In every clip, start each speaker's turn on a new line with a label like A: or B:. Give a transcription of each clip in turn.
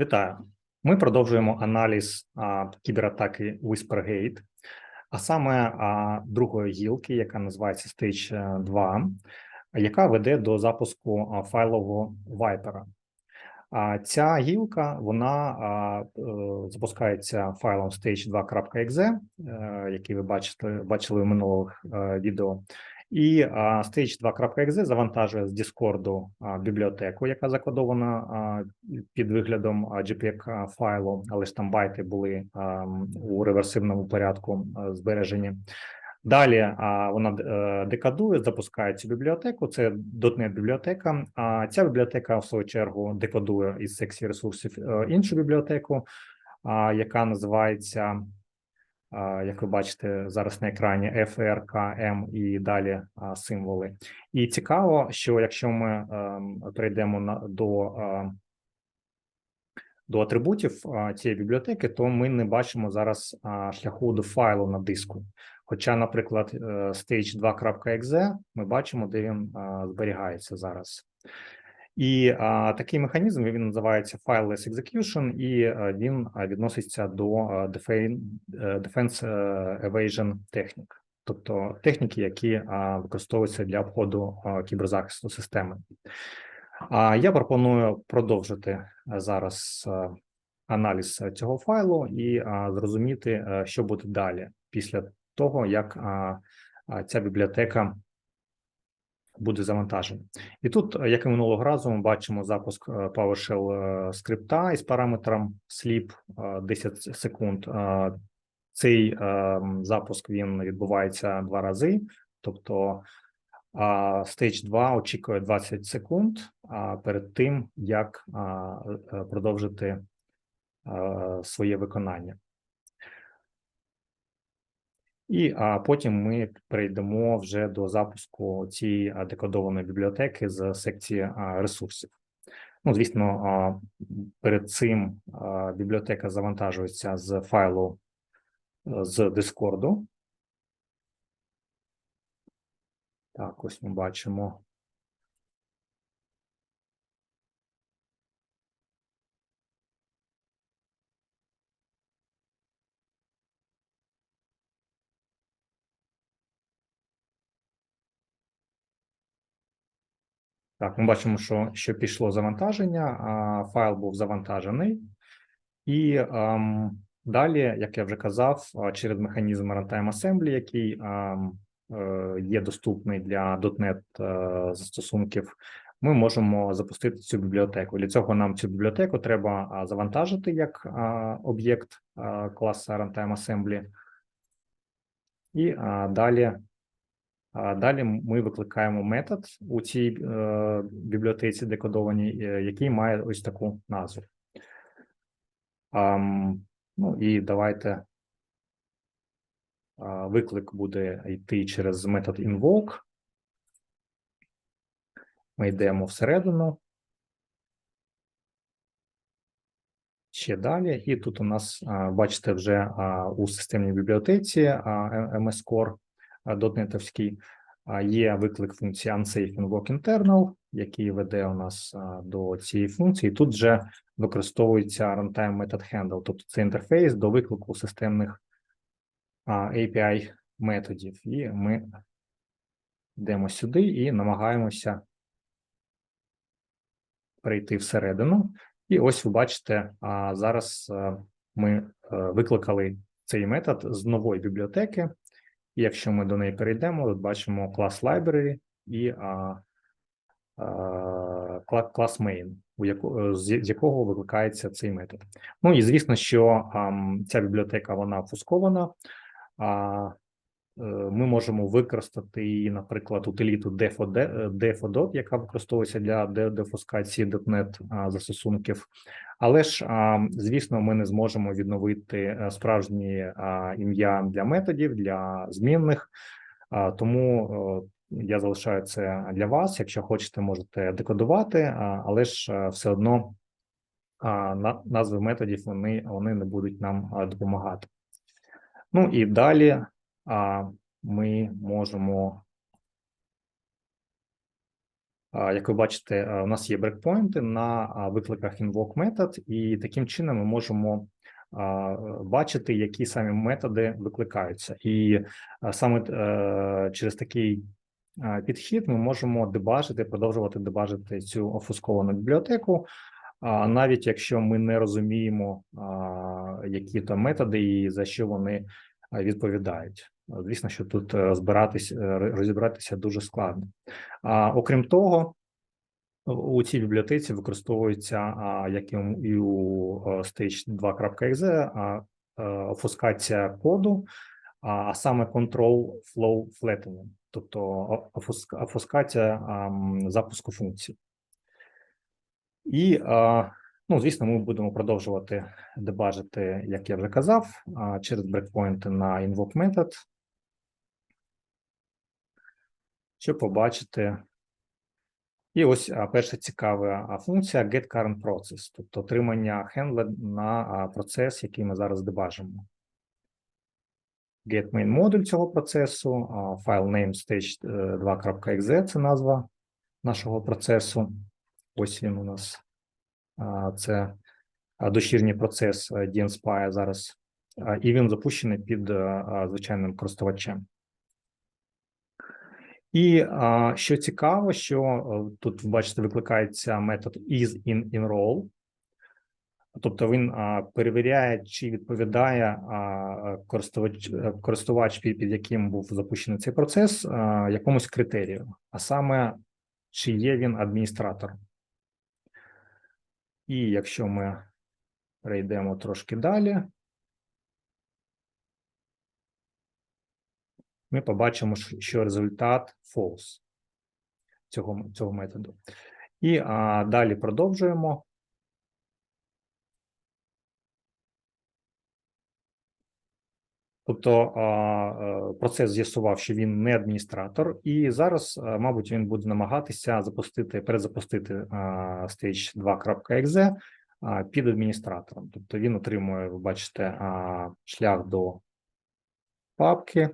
A: Вітаю. Ми продовжуємо аналіз а, кібератаки Whispergate, а саме а, другої гілки, яка називається Stage 2, яка веде до запуску а, файлового вайпера. А ця гілка вона а, е, запускається файлом stage2.exe, е, який ви бачите, бачили в минулих е, відео. І а, stage2.exe завантажує з Discord бібліотеку, яка закодована під виглядом JPEG файлу, але ж там байти були у реверсивному порядку збережені. Далі а, вона е, декодує, запускає цю бібліотеку. Це .NET бібліотека. А ця бібліотека, в свою чергу, декодує із секції ресурсів е, іншу бібліотеку, а, яка називається, як ви бачите зараз на екрані, FRKM і далі символи. І цікаво, що якщо ми ем, перейдемо до до атрибутів цієї бібліотеки, то ми не бачимо зараз шляху до файлу на диску. Хоча, наприклад, е, stage2.exe ми бачимо, де він зберігається зараз. І а, такий механізм він називається Fileless Execution, і а, він а, відноситься до а, е, Defense е, Evasion технік, тобто техніки, які а, використовуються для обходу а, кіберзахисту системи. А я пропоную продовжити зараз аналіз цього файлу і е, зрозуміти, е, що буде далі після того, як а, а, ця бібліотека буде завантажена. І тут, е, як і минулого разу, ми бачимо запуск е, PowerShell е, скрипта із параметром sleep е, 10 секунд. Цей запуск він відбувається два рази, тобто Stage 2 очікує 20 секунд перед тим, як продовжити своє виконання. І а, потім ми перейдемо вже до запуску цієї декодованої бібліотеки з секції ресурсів. Ну, звісно, перед цим бібліотека завантажується з файлу е, з Discord. Так, ось ми бачимо. Так, ми бачимо, що, що пішло завантаження, а файл був завантажений, і ем, далі, як я вже казав, через механізм Runtime Assembly, який ем, е, є доступний для .NET е, застосунків, ми можемо запустити цю бібліотеку. Для цього нам цю бібліотеку треба завантажити як а, об'єкт а, класу Runtime Assembly, і а, далі Далі ми викликаємо метод у цій е, бібліотеці декодованій, е, який має ось таку назву. Ну і давайте виклик буде йти через метод invoke. Ми йдемо всередину. Ще далі, і тут у нас, бачите, вже у системній бібліотеці MS Core а, є виклик функції unsafe invoke internal, який веде у нас до цієї функції. Тут вже використовується runtime method handle, тобто це інтерфейс до виклику системних API методів. І ми йдемо сюди і намагаємося перейти всередину. І ось ви бачите, зараз ми е, викликали цей метод з нової бібліотеки. І якщо ми до неї перейдемо, тут бачимо клас library і а, а, клас main, у яко, з з якого викликається цей метод. Ну і звісно, що а, ця бібліотека вона фускована. А, е, ми можемо використати її, наприклад, утиліту defo, defo.dot, яка використовується для де- дефускації .NET застосунків. Але ж, звісно, ми не зможемо відновити е, справжні ім'я для методів, для змінних. Тому е, я залишаю це для вас. Якщо хочете, можете декодувати, але ж е, все одно назви методів вони, вони не будуть нам допомагати. Ну і далі ми можемо А, Як ви бачите, у нас є брекпойнти на викликах invoke метод, і таким чином ми можемо а, бачити, які самі методи викликаються. І а, саме е, через такий підхід ми можемо дебажити, продовжувати дебажити цю офусковану бібліотеку, а, навіть якщо ми не розуміємо, а, які то методи і за що вони відповідають. Звісно, що тут е, е, розібратися дуже складно. А окрім того, у цій бібліотеці використовується як і у- е, stage 2.exe е, офускація коду, а саме control flow flattening, тобто офускація запуску функцій. І, ну, звісно, ми будемо продовжувати дебажити, як я вже казав, через брекпойнти на invoke метод, щоб побачити. І ось перша цікава функція get current process, тобто отримання хендла на процес, який ми зараз дебажимо. Get main модуль цього процесу, файл name stage 2.exe – це назва нашого процесу. Ось він у нас. Це дочірній процес а, DNSPy зараз, і він запущений під а, звичайним користувачем. І що цікаво, що е, тут, бачите, викликається метод is in enroll. Тобто він а, перевіряє, чи відповідає а, користувач, е, користувач, під, під яким був запущений цей процес, а, якомусь критерію, а саме, чи є він адміністратор. І якщо ми перейдемо трошки далі, ми побачимо, що- результат false цього, цього методу. І а, далі продовжуємо. Тобто е, процес з'ясував, що він не адміністратор, і зараз, а, мабуть, він буде намагатися запустити, перезапустити stage 2.exe а, під адміністратором. Тобто він отримує, ви бачите, шлях до папки,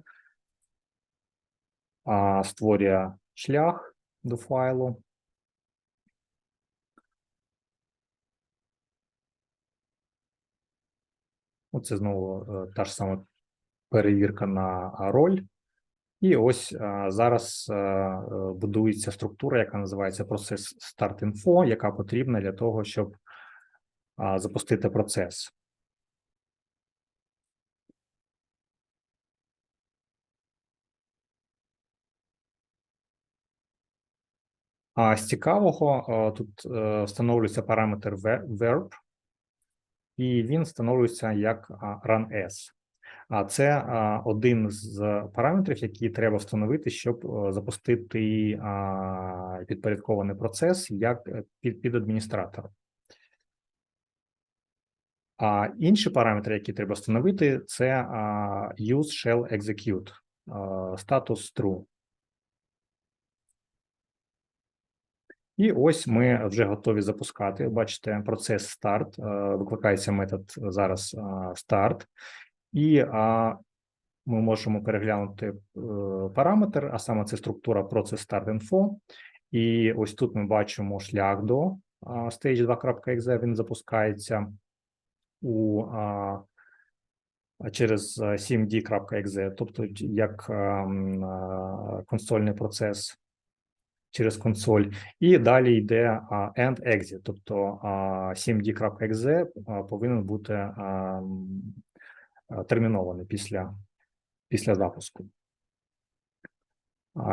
A: створює шлях до файлу. Оце знову е, та ж сама перевірка на роль. І ось а, зараз е, будується структура, яка називається процес Start.info, яка потрібна для того, щоб запустити процес. А з цікавого е, тут е, встановлюється параметр verb, і він встановлюється як а, runS. А це один з параметрів, які треба встановити, щоб е, запустити підпорядкований процес як під, адміністратором. А інші параметри, які треба встановити, це use shell execute, статус true. І ось ми вже готові запускати. Бачите, процес старт. е, Викликається метод зараз е, start, і ми можемо переглянути е, параметр, а саме це структура процес info. І ось тут ми бачимо шлях до stage 2.exe, він запускається у через а, 7d.exe, тобто як ем, консольний процес через консоль, і далі йде end exit, тобто а, 7d.exe повинен бути термінований після, після запуску.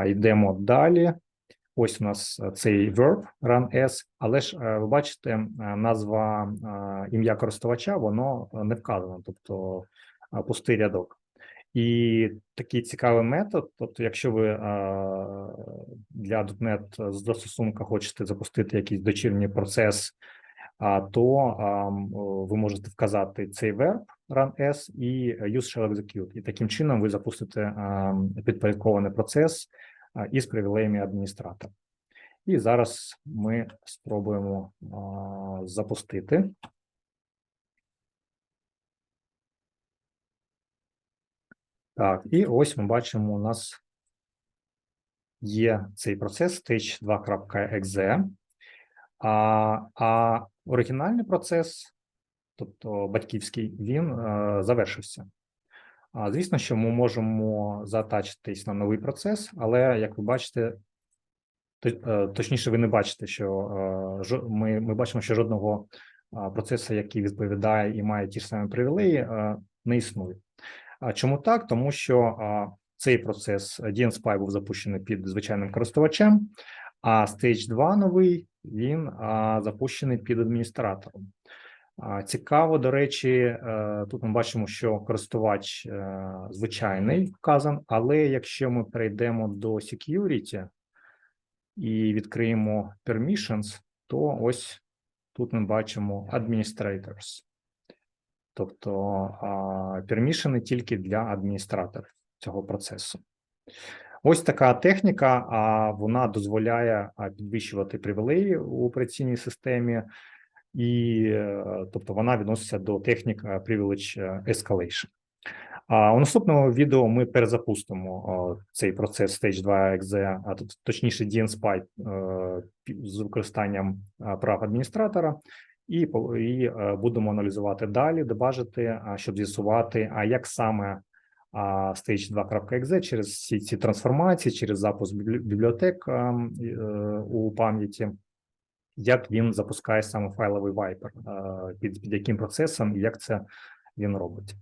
A: Йдемо далі. Ось у нас цей verb run s, але ж ви бачите, назва ім'я користувача, воно не вказано, тобто пустий рядок. І такий цікавий метод. Тобто, якщо ви для .NET застосунка хочете запустити якийсь дочірній процес, то ви можете вказати цей verb runS і use shell execute. І таким чином ви запустите підпорядкований процес із привілеями адміністратора. І зараз ми спробуємо запустити. Так, і ось ми бачимо, у нас є цей процес stage 2.exe, а, а оригінальний процес, тобто батьківський, він е, завершився. А, Звісно, що ми можемо затачитись на новий процес, але як ви бачите, е, точніше, ви не бачите, що е, ми, ми бачимо, що жодного процесу, який відповідає і має ті ж самі привілеї, е, не існує. А чому так? Тому що цей процес DNSPy був запущений під звичайним користувачем, а Stage 2 новий він запущений під адміністратором. Цікаво, до речі, е, тут ми бачимо, що користувач е, звичайний вказан, але якщо ми перейдемо до security і відкриємо permissions, то ось тут ми бачимо administrators. Тобто пермішени тільки для адміністраторів цього процесу. Ось така техніка, а вона дозволяє підвищувати привілеї у операційній системі, і е, тобто вона відноситься до технік е, Privilege е, Escalation. А у наступному відео ми перезапустимо цей процес Stage 2 exe, а точніше DNSPy з використанням прав адміністратора, і, і е, будемо аналізувати далі, дебажити, щоб з'ясувати, а як саме Stage 2.exe через всі ці трансформації, через запуск бібліотек е, м, і, е, у пам'яті, як він запускає саме файловий вайпер, е, під, під яким процесом і як це він робить.